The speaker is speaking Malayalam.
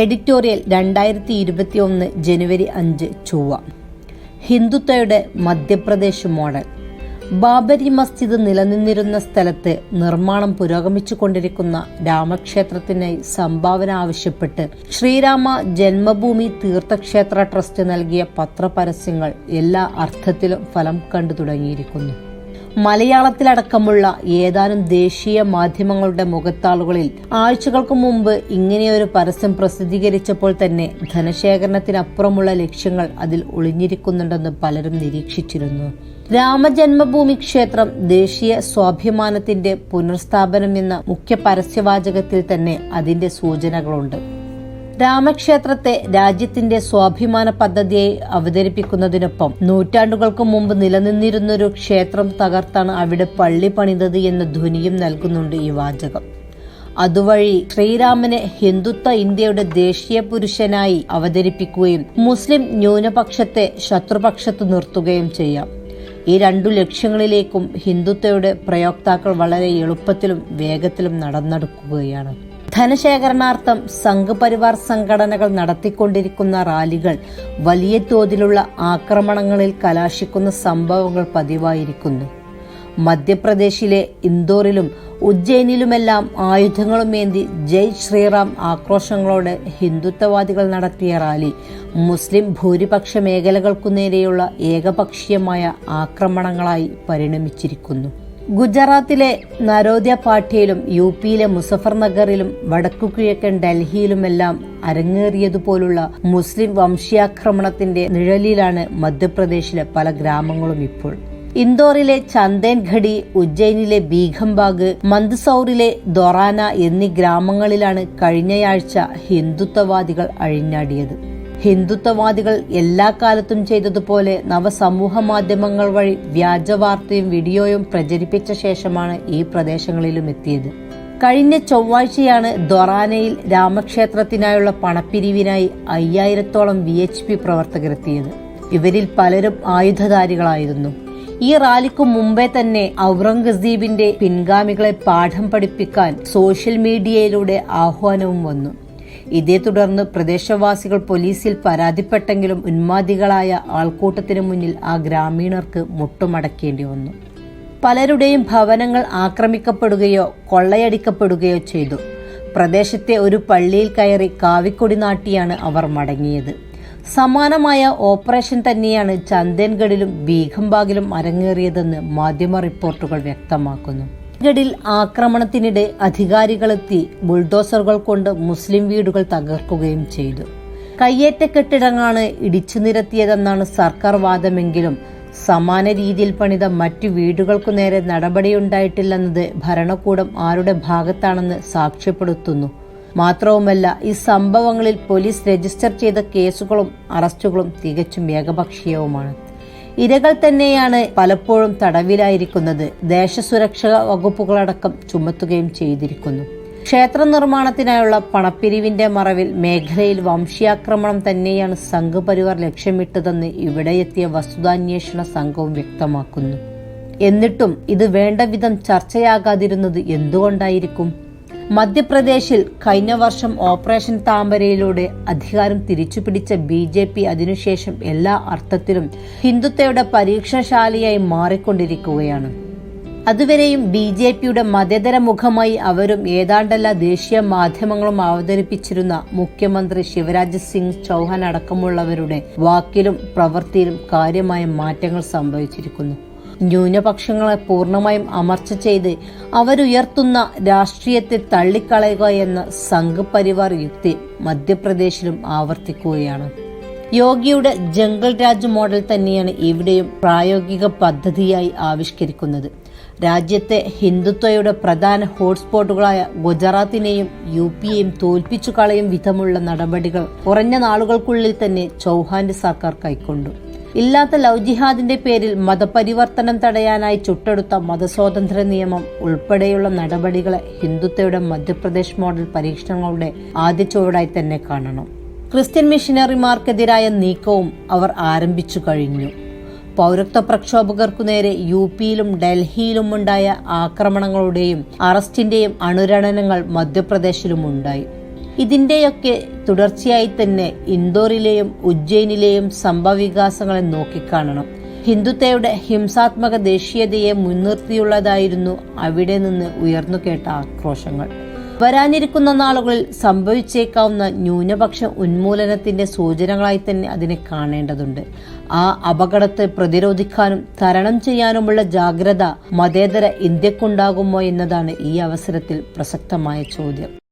എഡിറ്റോറിയൽ രണ്ടായിരത്തി ഇരുപത്തി ഒന്ന് ജനുവരി അഞ്ച് ചൊവ്വ. ഹിന്ദുത്വയുടെ മധ്യപ്രദേശ് മോഡൽ. ബാബരി മസ്ജിദ് നിലനിന്നിരുന്ന സ്ഥലത്ത് നിർമ്മാണം പുരോഗമിച്ചുകൊണ്ടിരിക്കുന്ന രാമക്ഷേത്രത്തിനായി സംഭാവന ആവശ്യപ്പെട്ട് ശ്രീരാമ ജന്മഭൂമി തീർത്ഥക്ഷേത്ര ട്രസ്റ്റ് നൽകിയ പത്രപരസ്യങ്ങൾ എല്ലാ അർത്ഥത്തിലും ഫലം കണ്ടു തുടങ്ങിയിരിക്കുന്നു. മലയാളത്തിലടക്കമുള്ള ഏതാനും ദേശീയ മാധ്യമങ്ങളുടെ മുഖത്താളുകളിൽ ആഴ്ചകൾക്ക് മുമ്പ് ഇങ്ങനെയൊരു പരസ്യം പ്രസിദ്ധീകരിച്ചപ്പോൾ തന്നെ ധനശേഖരണത്തിനപ്പുറമുള്ള ലക്ഷ്യങ്ങൾ അതിൽ ഒളിഞ്ഞിരിക്കുന്നുണ്ടെന്ന് പലരും നിരീക്ഷിച്ചിരുന്നു. രാമജന്മഭൂമി ക്ഷേത്രം ദേശീയ സ്വാഭിമാനത്തിന്റെ പുനർസ്ഥാപനം എന്ന മുഖ്യ പരസ്യവാചകത്തിൽ തന്നെ അതിന്റെ സൂചനകളുണ്ട്. രാമക്ഷേത്രത്തെ രാജ്യത്തിന്റെ സ്വാഭിമാന പദ്ധതിയെ അവതരിപ്പിക്കുന്നതിനൊപ്പം നൂറ്റാണ്ടുകൾക്ക് മുമ്പ് നിലനിന്നിരുന്നൊരു ക്ഷേത്രം തകർത്താണ് അവിടെ പള്ളി പണിതത് എന്ന ധ്വനിയും നൽകുന്നുണ്ട് ഈ വാചകം. അതുവഴി ശ്രീരാമനെ ഹിന്ദുത്വ ഇന്ത്യയുടെ ദേശീയ പുരുഷനായി അവതരിപ്പിക്കുകയും മുസ്ലിം ന്യൂനപക്ഷത്തെ ശത്രുപക്ഷത്ത് നിർത്തുകയും ചെയ്യാം. ഈ രണ്ടു ലക്ഷ്യങ്ങളിലേക്കും ഹിന്ദുത്വയുടെ പ്രയോക്താക്കൾ വളരെ എളുപ്പത്തിലും വേഗത്തിലും നടന്നെടുക്കുകയാണ്. ധനശേഖരണാർത്ഥം സംഘപരിവാർ സംഘടനകൾ നടത്തിക്കൊണ്ടിരിക്കുന്ന റാലികൾ വലിയ തോതിലുള്ള ആക്രമണങ്ങളിൽ കലാശിക്കുന്ന സംഭവങ്ങൾ പതിവായിരിക്കുന്നു. മധ്യപ്രദേശിലെ ഇന്ദോറിലും ഉജ്ജയിനിലുമെല്ലാം ആയുധങ്ങളുമേന്തി ജയ് ശ്രീറാം ആക്രോശങ്ങളോടെ ഹിന്ദുത്വവാദികൾ നടത്തിയ റാലി മുസ്ലിം ഭൂരിപക്ഷ മേഖലകൾക്കു നേരെയുള്ള ഏകപക്ഷീയമായ ആക്രമണങ്ങളായി പരിണമിച്ചിരിക്കുന്നു. ഗുജറാത്തിലെ നരോദ്യ പാഠ്യയിലും യു പിയിലെ മുസഫർ നഗറിലും വടക്കു കിഴക്കൻ ഡൽഹിയിലുമെല്ലാം അരങ്ങേറിയതുപോലുള്ള മുസ്ലിം വംശീയാക്രമണത്തിന്റെ നിഴലിലാണ് മധ്യപ്രദേശിലെ പല ഗ്രാമങ്ങളും ഇപ്പോൾ. ഇന്ദോറിലെ ചന്ദേൻഘടി ഉജ്ജയിനിലെ ബീഘംബാഗ് മന്ദ്സൌറിലെ ദൊറാന എന്നീ ഗ്രാമങ്ങളിലാണ് കഴിഞ്ഞയാഴ്ച ഹിന്ദുത്വവാദികൾ അഴിഞ്ഞാടിയത്. ഹിന്ദുത്വവാദികൾ എല്ലാ കാലത്തും ചെയ്തതുപോലെ നവസമൂഹ മാധ്യമങ്ങൾ വഴി വ്യാജവാർത്തയും വീഡിയോയും പ്രചരിപ്പിച്ച ശേഷമാണ് ഈ പ്രദേശങ്ങളിലും എത്തിയത്. കഴിഞ്ഞ ചൊവ്വാഴ്ചയാണ് ദൊറാനയിൽ രാമക്ഷേത്രത്തിനായുള്ള പണപ്പിരിവിനായി അയ്യായിരത്തോളം വി എച്ച് പി പ്രവർത്തകരെത്തിയത്. ഇവരിൽ പലരും ആയുധധാരികളായിരുന്നു. ഈ റാലിക്കു മുമ്പേ തന്നെ ഔറംഗസീബിന്റെ പിൻഗാമികളെ പാഠം പഠിപ്പിക്കാൻ സോഷ്യൽ മീഡിയയിലൂടെ ആഹ്വാനവും വന്നു. ഇതേ തുടർന്ന് പ്രദേശവാസികൾ പോലീസിൽ പരാതിപ്പെട്ടെങ്കിലും ഉന്മാദികളായ ആൾക്കൂട്ടത്തിനു മുന്നിൽ ആ ഗ്രാമീണർക്ക് മുട്ടുമടക്കേണ്ടി വന്നു. പലരുടെയും ഭവനങ്ങൾ ആക്രമിക്കപ്പെടുകയോ കൊള്ളയടിക്കപ്പെടുകയോ ചെയ്തു. പ്രദേശത്തെ ഒരു പള്ളിയിൽ കയറി കാവിക്കൊടി നാട്ടിയാണ് അവർ മടങ്ങിയത്. സമാനമായ ഓപ്പറേഷൻ തന്നെയാണ് ചന്ദൻഗഡിലും ബീഖംബാഗിലും അരങ്ങേറിയതെന്ന് മാധ്യമ റിപ്പോർട്ടുകൾ വ്യക്തമാക്കുന്നു. ഗഡിൽ ആക്രമണത്തിനിടെ അധികാരികളെത്തി ബുൾഡോസറുകൾ കൊണ്ട് മുസ്ലിം വീടുകൾ തകർക്കുകയും ചെയ്തു. കയ്യേറ്റ കെട്ടിടങ്ങളാണ് ഇടിച്ചു നിരത്തിയതെന്നാണ് സർക്കാർ വാദമെങ്കിലും സമാന രീതിയിൽ പണിത മറ്റു വീടുകൾക്കു നേരെ നടപടിയുണ്ടായിട്ടില്ലെന്നത് ഭരണകൂടം ആരുടെ ഭാഗത്താണെന്ന് സാക്ഷ്യപ്പെടുത്തുന്നു. മാത്രവുമല്ല ഈ സംഭവങ്ങളിൽ പോലീസ് രജിസ്റ്റർ ചെയ്ത കേസുകളും അറസ്റ്റുകളും തികച്ചും ഏകപക്ഷീയവുമാണ്. ഇരകൾ തന്നെയാണ് പലപ്പോഴും തടവിലായിരിക്കുന്നത്. ദേശസുരക്ഷാ വകുപ്പുകളടക്കം ചുമത്തുകയും ചെയ്തിരിക്കുന്നു. ക്ഷേത്ര നിർമ്മാണത്തിനായുള്ള പണപ്പിരിവിന്റെ മറവിൽ മേഖലയിൽ വംശീയാക്രമണം തന്നെയാണ് സംഘപരിവാർ ലക്ഷ്യമിട്ടതെന്ന് ഇവിടെയെത്തിയ വസ്തുതാന്വേഷണ സംഘവും വ്യക്തമാക്കുന്നു. എന്നിട്ടും ഇത് വേണ്ട വിധം ചർച്ചയാകാതിരുന്നത് എന്തുകൊണ്ടായിരിക്കും? മധ്യപ്രദേശിൽ കഴിഞ്ഞ വർഷം ഓപ്പറേഷൻ താമരയിലൂടെ അധികാരം തിരിച്ചുപിടിച്ച ബി ജെ പി അതിനുശേഷം എല്ലാ അർത്ഥത്തിലും ഹിന്ദുത്വയുടെ പരീക്ഷണശാലയായി മാറിക്കൊണ്ടിരിക്കുകയാണ്. അതുവരെയും ബി ജെ പിയുടെ മതേതര മുഖമായി അവരും ഏതാണ്ടല്ല ദേശീയ മാധ്യമങ്ങളും അവതരിപ്പിച്ചിരുന്ന മുഖ്യമന്ത്രി ശിവരാജ് സിംഗ് ചൗഹാൻ അടക്കമുള്ളവരുടെ വാക്കിലും പ്രവൃത്തിയിലും കാര്യമായ മാറ്റങ്ങൾ സംഭവിച്ചിരിക്കുന്നു. ന്യൂനപക്ഷങ്ങളെ പൂർണമായും അമർച്ച ചെയ്ത് അവരുയർത്തുന്ന രാഷ്ട്രീയത്തെ തള്ളിക്കളയുക എന്ന സംഘപരിവാർ യുക്തി മധ്യപ്രദേശിലും ആവർത്തിക്കുകയാണ്. യോഗിയുടെ ജംഗൽ രാജ് മോഡൽ തന്നെയാണ് ഇവിടെയും പ്രായോഗിക പദ്ധതിയായി ആവിഷ്കരിക്കുന്നത്. രാജ്യത്തെ ഹിന്ദുത്വയുടെ പ്രധാന ഹോട്ട്സ്പോട്ടുകളായ ഗുജറാത്തിനെയും യു പിയെയും തോൽപ്പിച്ചു കളയും വിധമുള്ള നടപടികൾ കുറഞ്ഞ നാളുകൾക്കുള്ളിൽ തന്നെ ചൗഹാന്റെ സർക്കാർ കൈക്കൊണ്ടു. ഇല്ലാത്ത ലവ് ജിഹാദിന്റെ പേരിൽ മതപരിവർത്തനം തടയാനായി ചുട്ടെടുത്ത മതസ്വാതന്ത്ര്യ നിയമം ഉൾപ്പെടെയുള്ള നടപടികളെ ഹിന്ദുത്വയുടെ മധ്യപ്രദേശ് മോഡൽ പരീക്ഷണങ്ങളുടെ ആദ്യ ചുവടായി തന്നെ കാണണം. ക്രിസ്ത്യൻ മിഷനറിമാർക്കെതിരായ നീക്കവും അവർ ആരംഭിച്ചു കഴിഞ്ഞു. പൗരത്വ പ്രക്ഷോഭകർക്കു നേരെ യു പിയിലും ഡൽഹിയിലും ഉണ്ടായ ആക്രമണങ്ങളുടെയും അറസ്റ്റിന്റെയും അണുരണനങ്ങൾ മധ്യപ്രദേശിലും ഉണ്ടായി ഇതിന്റെയൊക്കെ തുടർച്ചയായി തന്നെ ഇൻഡോറിലെയും ഉജ്ജയിനിലെയും സംഭവവികാസങ്ങളെ നോക്കിക്കാണണം. ഹിന്ദുത്വയുടെ ഹിംസാത്മക ദേശീയതയെ മുൻനിർത്തിയുള്ളതായിരുന്നു അവിടെ നിന്ന് ഉയർന്നു കേട്ട ആക്രോശങ്ങൾ. വരാനിരിക്കുന്ന നാളുകളിൽ സംഭവിച്ചേക്കാവുന്ന ന്യൂനപക്ഷ ഉന്മൂലനത്തിന്റെ സൂചനകളായി തന്നെ അതിനെ കാണേണ്ടതുണ്ട്. ആ അപകടത്തെ പ്രതിരോധിക്കാനും തരണം ചെയ്യാനുമുള്ള ജാഗ്രത മതേതര ഇന്ത്യക്കുണ്ടാകുമോ എന്നതാണ് ഈ അവസരത്തിൽ പ്രസക്തമായ ചോദ്യം.